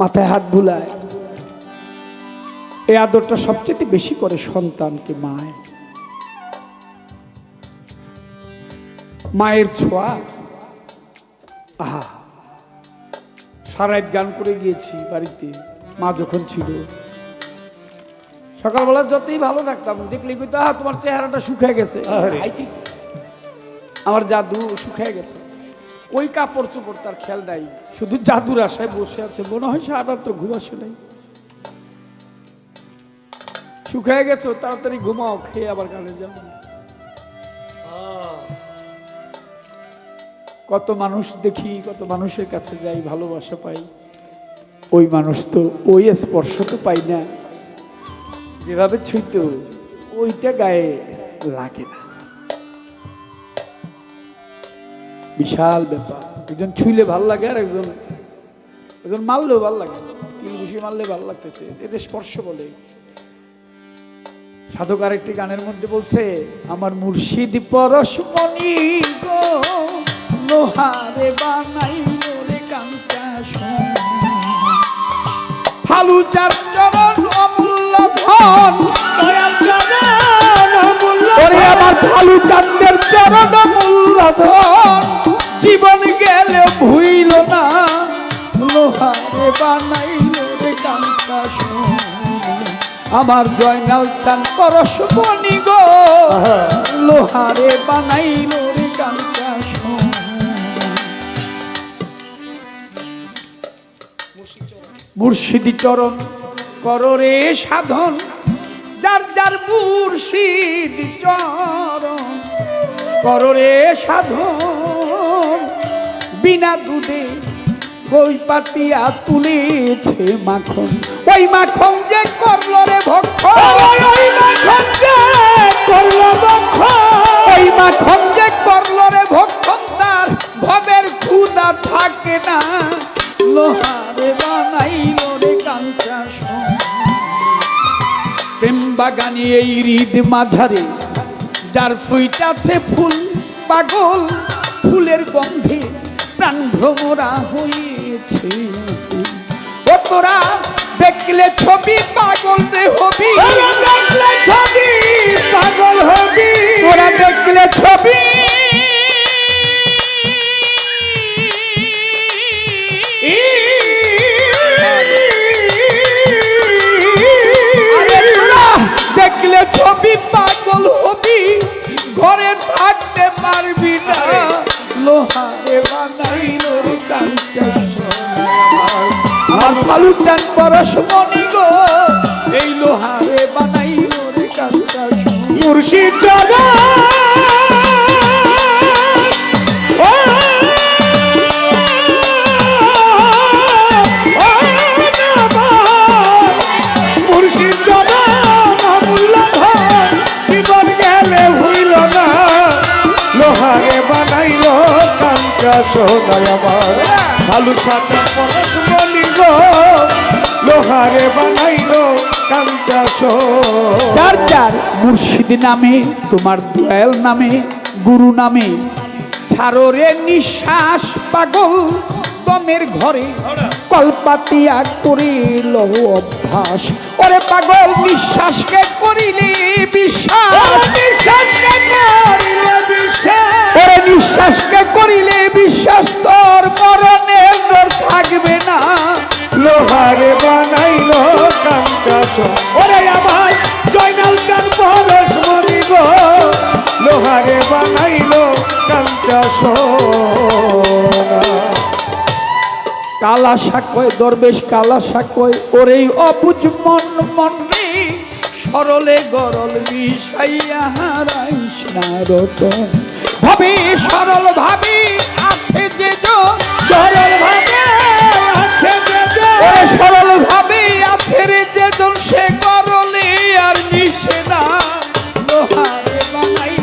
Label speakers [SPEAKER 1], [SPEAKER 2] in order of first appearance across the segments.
[SPEAKER 1] মাথায় হাত বুলায়। এই আদরটা সবচেয়ে বেশি করে সন্তানকে মায়। মায়ের ছোঁয়া। আহা সারাইত গান করে গিয়েছি বাড়িতে মা যখন ছিল। সকালবেলা যতই ভালো থাকতাম দেখলি কইতো আহা তোমার চেহারাটা শুকিয়ে গেছে? আমার জাদু শুকিয়ে গেছে। ওই কাপড় চোপড় তার খেয়াল নাই। শুধু জাদুর আশায় বসে আছে। মনে হয় সারা রাত তো ঘুম আসে নাই। শুকিয়ে গেছো? তাড়াতাড়ি ঘুমাও, খেয়ে আবার গানে যাও। কত মানুষ দেখি, কত মানুষের কাছে যাই, ভালোবাসা পাই। ওই মানুষ তো ওই স্পর্শ তো পাই না। যেভাবে ছুঁইত, ওইটা গায়ে লাগে না। বিশাল ব্যাপার। একজন ছুঁইলে ভালো লাগে আর একজন একজন মারলেও ভালো লাগে। কিল ঘুষি মারলে ভালো লাগতেছে। এটা স্পর্শ বলে। সাধক আরেকটি গানের মধ্যে বলছে আমার মুর্শিদ পরশমণি গো লোহারে বানাই রে কাঞ্চা ফালু চার চরণ অমূল্য ধন। আমার ফালু চান্দের আমার জয়নাল চান পরশমণি গো। লোহারে বানাইল রে কাঞ্চা মুর্শিদি চরণ কররে সাধন। যার যার মুর্শিদ চরণ কররে সাধন। বিনা দুধে কই পাতিয়া তুলেছে মাখন। ওই মাখন যে করল রে ভক্ত ওই মাখন যে করল রে ভক্ষণ তার ভবের ক্ষুদা থাকে না। লোহারে বানাইল রে কাঞ্চা প্রেম বাগানে এই হৃদ মাঝারে যার ফুইটাছে ফুল পাগল ফুলের গন্ধে প্রাণ ভ্রমরা হয়েছে। ও দেখলে ছবি পাগল হবি।
[SPEAKER 2] পাগল
[SPEAKER 1] লোহারে বানাইল কাঞ্চা আর ফালু চান পরশ মনি গো, এই লোহারে বানাইল রে কাঞ্চা
[SPEAKER 2] মুর্শিদ চলা মুর্শিদ
[SPEAKER 1] নামে, তোমার দয়াল নামে, গুরু নামে, ছাড়ো রে নিঃশ্বাস পাগল, দমের ঘরে কলপাতিয়া করিল অভ্যাস। ওরে পাগল, নিঃশ্বাসকে করিলে ওরে নিঃশ্বাসকে করিলে বিশ্বাস তোর মরণে তোর থাকবে না।
[SPEAKER 2] লোহারে বানাইলো কাঞ্চাস ওরে আমার জয়নাল চান পরশ মরি গো। লোহারে বানাইলো কাঞ্চাস
[SPEAKER 1] কালা সাকয় দরবেশ কালা সাকয় ওরে অবুজ মন মন সরলে গরল বিষাইয়া হারাইস না রতন ভাবে সরল ভাবে আছে যে
[SPEAKER 2] সরল ভাবে আছে যে
[SPEAKER 1] সরল ভাবে আছে রে যে সে গরলে আর মিশে না বানাই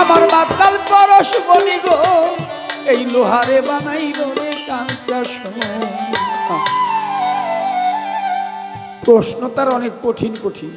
[SPEAKER 1] আমার মাতাল পরশ বলি গো এই লোহারে বানাইল রে সোনা প্রশ্ন তার অনেক কঠিন কঠিন।